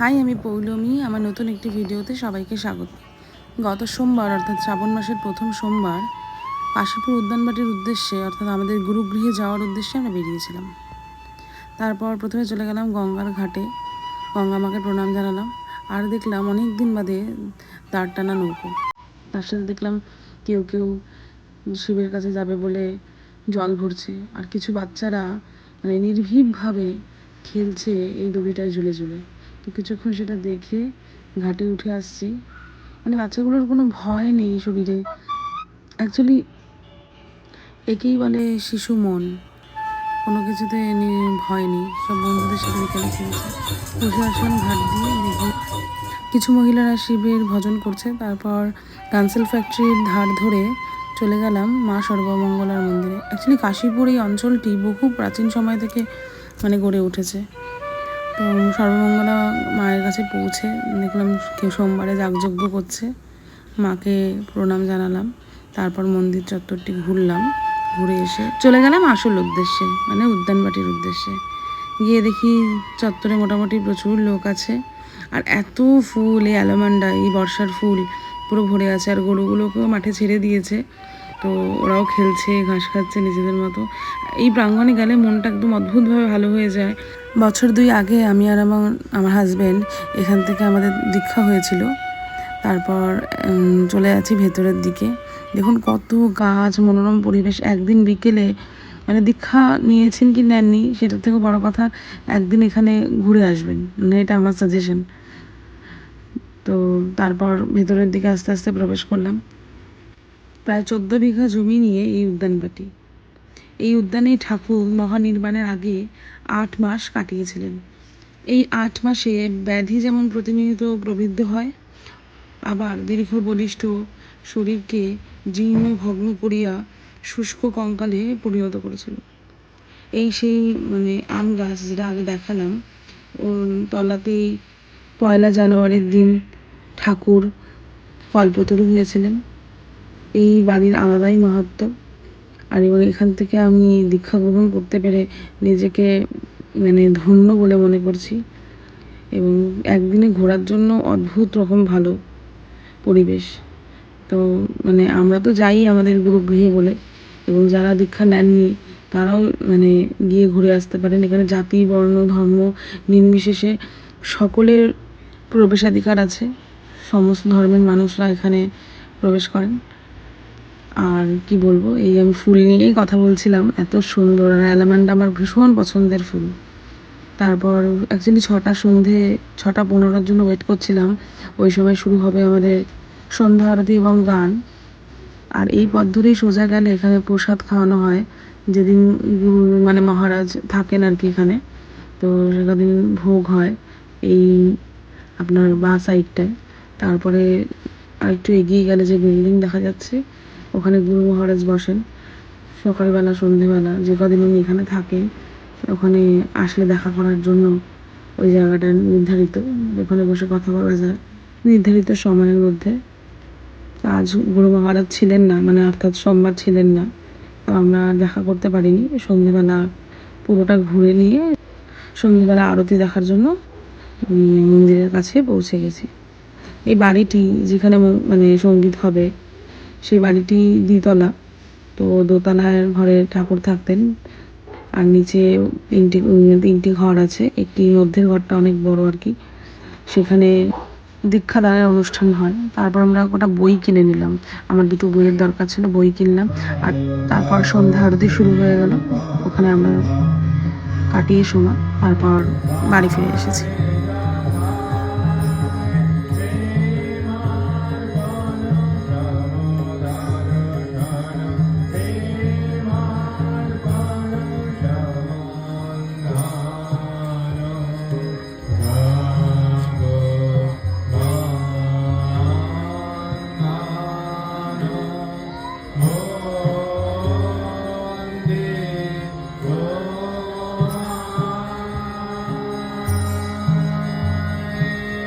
High, আমি পৌলমি। আমার নতুন একটি ভিডিওতে সবাইকে স্বাগত। গত সোমবার, অর্থাৎ শ্রাবণ মাসের প্রথম সোমবার কাশীপুর উদ্যানবাটির উদ্দেশ্যে, অর্থাৎ আমাদের গুরুগৃহে যাওয়ার উদ্দেশ্যে আমরা বেরিয়েছিলাম। তারপর প্রথমে চলে গেলাম গঙ্গার ঘাটে। গঙ্গা মাকে প্রণাম জানালাম। আর দেখলাম অনেক দিন বাদে দাঁড় টানা নৌকো। তার সাথে দেখলাম কেউ কেউ শিবের কাছে যাবে বলে জল ভরছে। আর কিছু বাচ্চারা মানে নির্ভীকভাবে খেলছে এই দড়িটায় ঝুলে ঝুলে। তো কিছুক্ষণ সেটা দেখে ঘাটে উঠে আসছি। মানে বাচ্চাগুলোর কোনো ভয় নেই শরীরে। অ্যাকচুয়ালি একেই বলে শিশু মন। কোনো কিছুতে নি- ভয় নেই। সব বন্ধুদের সাথে বিকেলে খেলছে বসে আসলাম ঘাট দিয়ে, দেখি। কিছু মহিলারা শিবের ভজন করছে। তারপর কান্সেল ফ্যাক্টরির ধার ধরে চলে গেলাম মা সর্বমঙ্গলার মন্দিরে। অ্যাকচুয়ালি কাশীপুর এই অঞ্চলটি বহু প্রাচীন সময় থেকে মানে গড়ে উঠেছে। তো সর্বমঙ্গলা মায়ের কাছে পৌঁছে দেখলাম কেউ সোমবারে যাগযজ্ঞ করছে। মাকে প্রণাম জানালাম। তারপর মন্দির চত্বরটি ঘুরলাম। ঘুরে এসে চলে গেলাম আসল উদ্দেশ্যে মানে উদ্যানবাটির উদ্দেশ্যে। গিয়ে দেখি চত্বরে মোটামুটি প্রচুর লোক আছে। আর এত ফুল, এই অ্যালোমান্ডা এই বর্ষার ফুল পুরো ভরে আছে। আর গরুগুলোকেও মাঠে ছেড়ে দিয়েছে। তো ওরাও খেলছে, ঘাস খাচ্ছে নিজেদের মতো। এই প্রাঙ্গণে গেলে মনটা একদম অদ্ভুতভাবে ভালো হয়ে যায়। বছর দুই আগে আমি আর আমার আমার হাজব্যান্ড এখান থেকে আমাদের দীক্ষা হয়েছিল। তারপর চলে যাচ্ছি ভেতরের দিকে। দেখুন কত গাছ, মনোরম পরিবেশ। একদিন বিকেলে মানে দীক্ষা নিয়েছেন কি নেননি সেটার থেকে বড় কথা, একদিন এখানে ঘুরে আসবেন। মানে এটা আমার সাজেশন তো তারপর ভেতরের দিকে আস্তে আস্তে প্রবেশ করলাম। প্রায় চোদ্দ বিঘা জমি নিয়ে এই উদ্যানবাটি এই উদ্যানে ঠাকুর মহানির্বাণের আগে আট মাস কাটিয়েছিলেন। এই আট মাসে ব্যাধি যেমন প্রতিনিয়ত প্রবৃদ্ধ হয়, আবার দীর্ঘ বলিষ্ঠ শরীরকে জীর্ণ ভগ্ন করিয়া শুষ্ক কঙ্কালে পরিণত করেছিল। এই সেই মানে আম গাছ যেটা আগে দেখালাম তলাতেই পয়লা জানুয়ারির দিন ঠাকুর কল্পতরু হয়েছিলেন। এই বাড়ির আলাদাই মাহাত্ম্য আর এবং এখান থেকে আমি দীক্ষা গ্রহণ করতে পেরে নিজেকে মানে ধন্য বলে মনে করছি এবং একদিনে ঘোরার জন্য অদ্ভুত রকম ভালো পরিবেশ। তো মানে আমরা তো যাই আমাদের গুরুগৃহে বলে এবং যারা দীক্ষা নেননি তারাও মানে গিয়ে ঘুরে আসতে পারেন। এখানে জাতি, বর্ণ, ধর্ম নির্বিশেষে সকলের প্রবেশাধিকার আছে। সমস্ত ধর্মের মানুষরা এখানে প্রবেশ করেন। আর কি বলব, এই আমি ফুল নিয়েই কথা বলছিলাম, এত সুন্দর। আর অ্যালামান্ডা আমার ভীষণ পছন্দের ফুল। তারপর অ্যাকচুয়ালি ছটা সন্ধে, ছটা পনেরোর জন্য ওয়েট করছিলাম। ওই সময় শুরু হবে আমাদের সন্ধ্যা আরতি এবং গান। আর এই পথ ধরেই সোজা গেলে এখানে প্রসাদ খাওয়ানো হয়। যেদিন মানে মহারাজ থাকেন আর কি এখানে। তো সেদিন ভোগ হয় এই আপনার বাঁ সাইডটায় তারপরে আরেকটু এগিয়ে গেলে যে বিল্ডিং দেখা যাচ্ছে ওখানে গুরু মহারাজ বসেন। সকালবেলা, সন্ধেবেলা, যে কদিন উনি এখানে থাকেন, ওখানে আসলে দেখা করার জন্য ওই জায়গাটা নির্ধারিত। ওখানে বসে কথা বলা যায়। নির্ধারিত সময়ের মধ্যে আজ গুরু মহারাজ ছিলেন না মানে অর্থাৎ সোমবার ছিলেন না। তো আমরা দেখা করতে পারিনি। সন্ধেবেলা পুরোটা ঘুরে নিয়ে সন্ধেবেলা আরতি দেখার জন্য মন্দিরের কাছে পৌঁছে গেছি। এই বাড়িটি যেখানে মানে সংগীত হবে সেই বাড়িটি দ্বিতলা। তো দোতলার ঘরে ঠাকুর থাকতেন। আর নিচে তিনটি তিনটি ঘর আছে। একটি মধ্যের ঘরটা অনেক বড় আর কি। সেখানে দীক্ষা দীক্ষাদানের অনুষ্ঠান হয়। তারপর আমরা ওটা বই কিনে নিলাম। আমার দুটো বইয়ের দরকার ছিল, বই কিনলাম। আর তারপর সন্ধ্যা আরতি শুরু হয়ে গেল। ওখানে আমরা কাটিয়ে সময় তারপর বাড়ি ফিরে এসেছি।